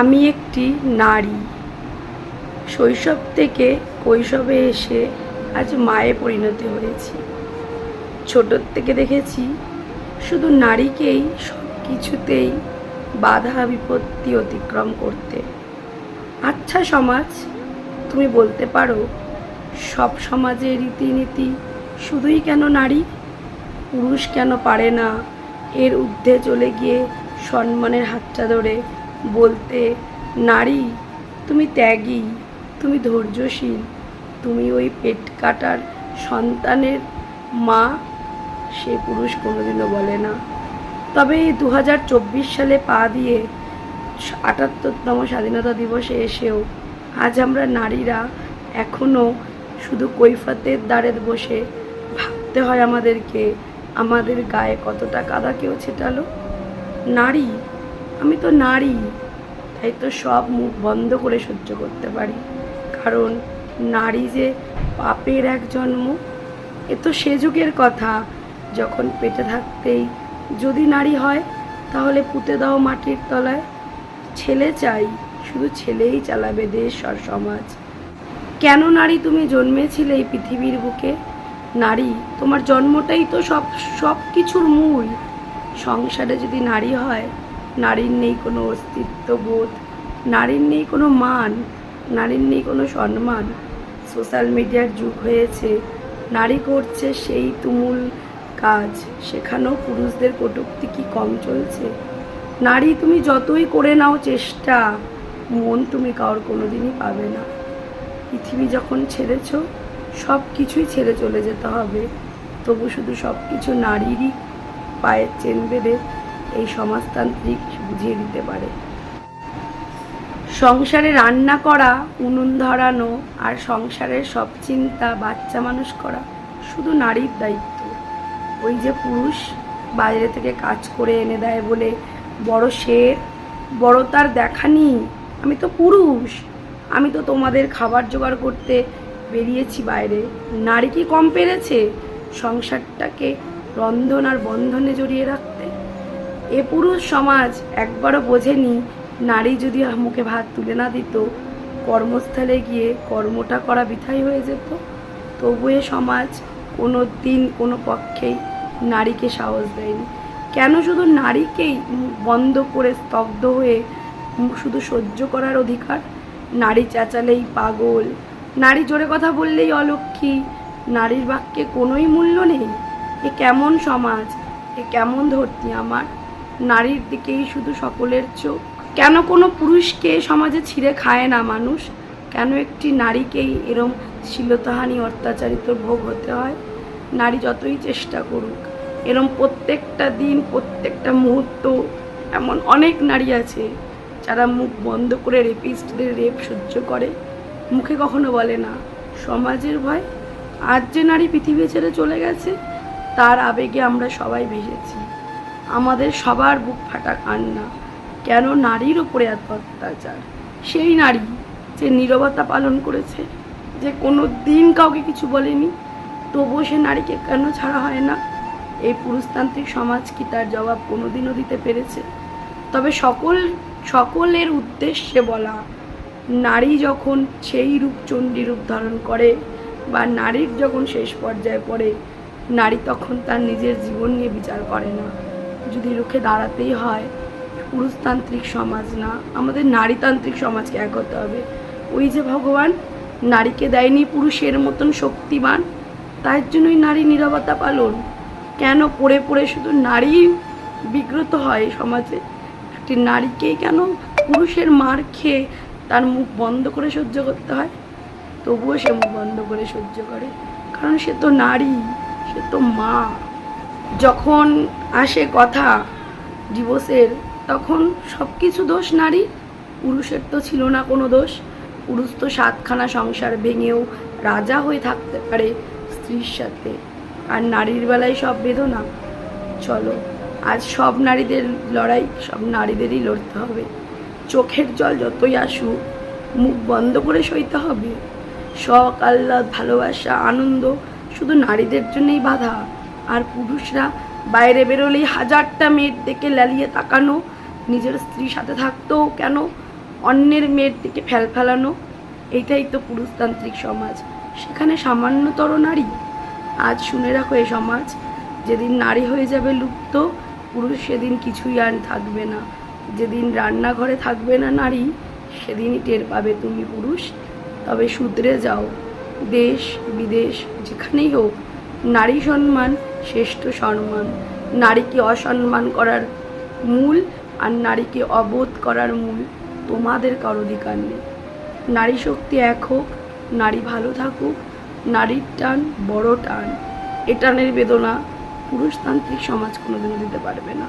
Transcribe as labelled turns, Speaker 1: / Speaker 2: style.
Speaker 1: আমি একটি নারী। শৈশব থেকে কৈশবে এসে আজ মায়ে পরিণত হয়েছি। ছোটোর থেকে দেখেছি শুধু নারীকেই সব কিছুতেই বাধা বিপত্তি অতিক্রম করতে। আচ্ছা সমাজ, তুমি বলতে পারো, সব সমাজে রীতিনীতি শুধুই কেন নারী? পুরুষ কেন পারে না? এর ঊর্ধ্বে চলে গিয়ে সম্মানের হাতটা ধরে বলতে, নারী, তুমি ত্যাগী, তুমি ধৈর্যশীল, তুমি ওই পেট কাটার সন্তানের মা সে পুরুষ কোনোদিনও বলে না। তবে এই দু হাজার চব্বিশ সালে পা দিয়ে আটাত্তরতম স্বাধীনতা দিবসে এসেও আজ আমরা নারীরা এখনও শুধু কৈফাতের দ্বারে বসে ভাবতে হয় আমাদেরকে, আমাদের গায়ে কতটা কাদা কেউ ছেটালো? নারী আমি তো নারী, তাই তো সব মুখ বন্ধ করে সহ্য করতে পারি। কারণ নারী যে পাপের এক জন্ম, এ তো সে যুগের কথা। যখন পেটে থাকতেই যদি নারী হয়, তাহলে পুঁতে দাও মাটির তলায়। ছেলে চাই, শুধু ছেলেই চালাবে দেশ আর সমাজ। কেন নারী তুমি জন্মেছিলে এই পৃথিবীর বুকে? নারী, তোমার জন্মটাই তো সব সব কিছুর মূল। সংসারে যদি নারী হয় নারীর নেই কোনো অস্তিত্ব বোধ নারীর নেই কোনো মান, নারীর নেই কোনো সম্মান। সোশ্যাল মিডিয়ার যুগ হয়েছে, নারী করছে সেই তুমুল কাজ, সেখানেও পুরুষদের কটূক্তি কি কম চলছে? নারী, তুমি যতই করে নাও চেষ্টা, মন তুমি কারোর কোনোদিনই পাবে না। পৃথিবী যখন ছেড়েছ সব কিছুই ছেড়ে চলে যেতে হবে। তবু শুধু সব কিছু নারীরই পায়ের চেন বেঁধে এই সমাজতান্ত্রিক বুঝিয়ে দিতে পারে। সংসারে রান্না করা, উনুন ধরানো আর সংসারের সব চিন্তা বাচ্চা মানুষ করা শুধু নারীর দায়িত্ব। ওই যে পুরুষ বাইরে থেকে কাজ করে এনে দেয় বলে বড় শের, বড় তার দেখা দেখানি আমি তো পুরুষ, আমি তো তোমাদের খাবার জোগাড় করতে বেরিয়েছি বাইরে। নারী কি কম পেরেছে? সংসারটাকে রন্ধন আর বন্ধনে জড়িয়ে রাখতে এ পুরুষ সমাজ একবারও বোঝেনি, নারী যদি মুখে ভাত তুলে না দিত, কর্মস্থলে গিয়ে কর্মটা করা বৃথাই হয়ে যেত। তবু এ সমাজ কোনো দিন কোনো পক্ষেই নারীকে সাহস দেয়নি। কেন শুধু নারীকেই বন্ধ করে স্তব্ধ হয়ে শুধু সহ্য করার অধিকার? নারী চেঁচালেই পাগল। নারী জোরে কথা বললেই অলক্ষী। নারীর বাক্যে কোনোই মূল্য নেই। এ কেমন সমাজ? এ কেমন ধরতি আমার? নারীর দিকেই শুধু সকলের চোখ। কেন কোনো পুরুষকে সমাজে ছিঁড়ে খায় না মানুষ? কেন একটি নারীকেই এরম শিলতাহানি অত্যাচারিত ভোগ হতে হয়? নারী যতই চেষ্টা করুক, এরম প্রত্যেকটা দিন, প্রত্যেকটা মুহূর্ত, এমন অনেক নারী আছে যারা মুখ বন্ধ করে রেপিস্টদের রেপ সহ্য করে। মুখে কখনো বলে না, সমাজের ভয়? আজ যে নারী পৃথিবী ছেড়ে চলে গেছে, তার আবেগে আমরা সবাই ভেসেছি। আমাদের সবার বুক ফাটা কান্না। কেন নারীর ওপরে এত অত্যাচার? সেই নারী যে নীরবতা পালন করেছে, যে কোনো দিন কাউকে কিছু বলেনি, তবুও সে নারীকে কেন ছাড়া হয় না? এই পুরুষতান্ত্রিক সমাজ কি তার জবাব কোনো দিনও দিতে পেরেছে? তবে সকল, সকলের উদ্দেশ্যে বলা, নারী যখন সেই রূপ চণ্ডী রূপ ধারণ করে বা নারীর যখন শেষ পর্যায়ে পড়ে, নারী তখন তার নিজের জীবন নিয়ে বিচার করে না। যদি রুখে দাঁড়াতেই হয়, পুরুষতান্ত্রিক সমাজ না, আমাদের নারীতান্ত্রিক সমাজকে এক হতে হবে। ওই যে ভগবান, নারীকে দেয়নি পুরুষের মতন শক্তিমান, তার জন্যই নারী নীরবতা পালন। কেন পড়ে পড়ে শুধু নারী বিগ্রত হয় সমাজে? একটি নারীকেই কেন পুরুষের মার খেয়ে তার মুখ বন্ধ করে সহ্য করতে হয়? তবুও সে মুখ বন্ধ করে সহ্য করে। কারণ সে তো নারী, সে তো মা। যখন আসে কথা ডিভোর্সের তখন সব কিছু দোষ নারী। পুরুষের তো ছিল না কোনো দোষ। পুরুষ তো সাতখানা সংসার ভেঙেও রাজা হয়ে থাকতে পারে স্ত্রীর সাথে। আর নারীর বেলায় সব বেদনা। চলো, আজ সব নারীদের লড়াই, সব নারীদেরই লড়তে হবে। চোখের জল যতই আসুক, মুখ বন্ধ করে সইতে হবে। শখ, আহ্লাদ, ভালোবাসা, আনন্দ, শুধু নারীদের জন্যই বাধা। আর পুরুষরা বাইরে বেরোলেই হাজারটা মেয়ের দিকে লালিয়ে তাকানো, নিজের স্ত্রীর সাথে থাকতেও কেন অন্যের মেয়ের দিকে ফেল ফেলানো, এইটাই তো পুরুষতান্ত্রিক সমাজ। সেখানে সামান্যতর নারী। আজ শুনে রাখো এই সমাজ। যেদিন নারী হয়ে যাবে লুপ্ত, পুরুষ সেদিন কিছুই আর থাকবে না। যেদিন রান্নাঘরে থাকবে না নারী, সেদিনই টের পাবে তুমি পুরুষ। তবে শুধরে যাও। দেশ, বিদেশ, যেখানেই হোক, নারী সম্মান শ্রেষ্ঠ সম্মান। নারীকে অসম্মান করার মূল আর নারীকে অবোধ করার মূল তোমাদের কারও অধিকার নেই। নারী শক্তি এক হোক, নারী ভালো থাকুক, নারীর টান বড় টান। এ টানের বেদনা পুরুষতান্ত্রিক সমাজ কোনোদিনও দিতে পারবে না।